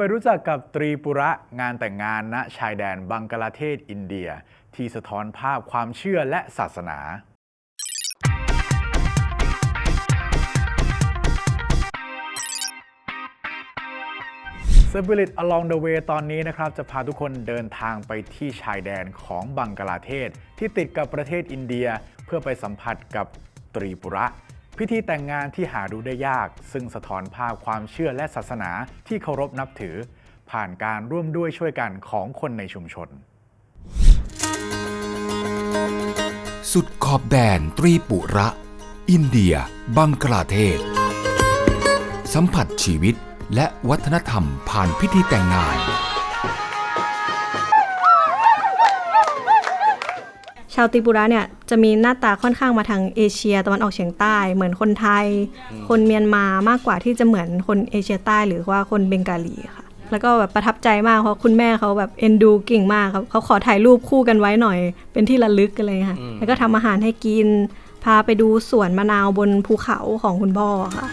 ไปรู้จักกับตรีปุระงานแต่งงานณชายแดนบังกลาเทศอินเดีย ที่สะท้อนภาพความเชื่อและศาสนา Spirit Along the Way ตอนนี้นะครับ จะพาทุกคนเดินทางไปที่ชายแดนของบังกลาเทศ ที่ติดกับประเทศอินเดีย เพื่อไปสัมผัสกับตรีปุระ พิธีแต่งงานที่หาดูได้ยาก ซึ่งสะท้อนภาพความเชื่อและศาสนาที่เคารพนับถือ ผ่านการร่วมด้วยช่วยกันของคนในชุมชน สุดขอบแดนตรีปุระ อินเดีย บังกลาเทศ สัมผัสชีวิตและวัฒนธรรมผ่านพิธีแต่งงาน ชาวตริปุระเนี่ยจะมีหน้าตาค่อนข้างมาทางเอเชียตะวันออกเฉียงใต้ เหมือนคนไทย คนเมียนมามากกว่าที่จะเหมือนคนเอเชียใต้หรือว่าคนเบงกาลีค่ะ แล้วก็แบบประทับใจมากเพราะคุณแม่เขาแบบเอ็นดูเก่งมากครับเขาขอถ่ายรูปคู่กันไว้หน่อย เป็นที่ระลึกอะไรเลยค่ะ แล้วก็ทำอาหารให้กิน พาไปดูสวนมะนาวบนภูเขาของคุณพ่อค่ะ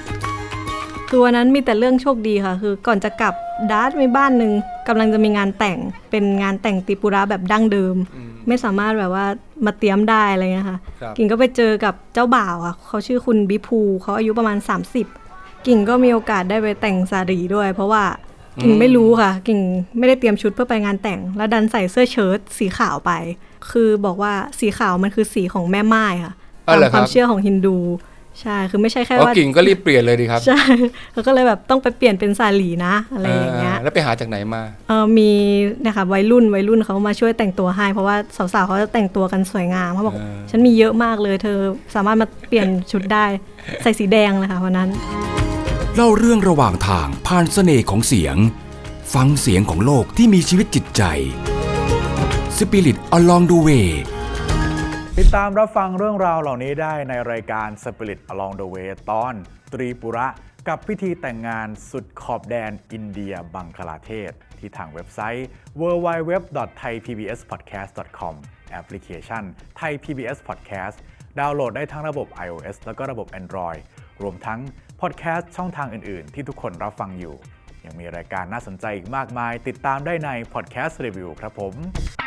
คือวันนั้นมีแต่เรื่องโชคดีค่ะ คือก่อนจะกลับดาร์ตมีบ้านหนึ่งกำลังจะมีงานแต่งเป็นงานแต่งติปุระแบบดั้งเดิม ไม่สามารถแบบว่ามาเตรียมได้อะไรเงี้ยค่ะครับกิ่งก็ไปเจอกับเจ้าบ่าวค่ะเขาชื่อคุณบิภูเขาอายุประมาณ 30 กิ่งก็มีโอกาสได้ไปแต่งสารีด้วย เพราะว่ากิ่งไม่รู้ค่ะ กิ่งไม่ได้เตรียมชุดเพื่อไปงานแต่ง แล้วดันใส่เสื้อเชิ้ตสีขาวไป คือบอกว่าสีขาวมันคือสีของแม่ไม้ค่ะอ๋อตามเหรอความครับเชื่อของฮินดู ใช่คือไม่ใช่แค่อ๋อว่ากิ่งก็รีบเปลี่ยนเลยดีครับใช่แล้วก็เลยแบบต้องไปเปลี่ยนเป็นสาลีนะอะไรอย่างเงี้ยอ่าแล้วไปหาจากไหนมาเออมีเนะคะวัยรุ่นวัยรุ่นเขามาช่วยแต่งตัวให้ เพราะว่าสาวๆเขาจะแต่งตัวกันสวยงามเขาบอกเออฉันมีเยอะมากเลย เธอสามารถมาเปลี่ยนชุดได้ใส่สีแดงเลยค่ะวันนั้น เล่าเรื่องระหว่างทางผ่านเสน่ห์ของเสียง ฟังเสียงของโลกที่มีชีวิตจิตใจ Spirit Along the Way ติดตามรับฟังเรื่องราวเหล่านี้ได้ในรายการ Spirit Along the Way ตอนตรีปุระ กับพิธีแต่งงานสุดขอบแดนอินเดียบังคลาเทศ ที่ทางเว็บไซต์ www.thaipbspodcast.com แอปพลิเคชัน Thai PBS Podcast ดาวน์โหลดได้ทั้งระบบ iOS แล้วก็ระบบ Android รวมทั้งพอดแคสต์ช่องทางอื่น ๆ ที่ทุกคนรับฟังอยู่ ยังมีรายการน่าสนใจอีกมากมาย ติดตามได้ใน Podcast Review ครับผม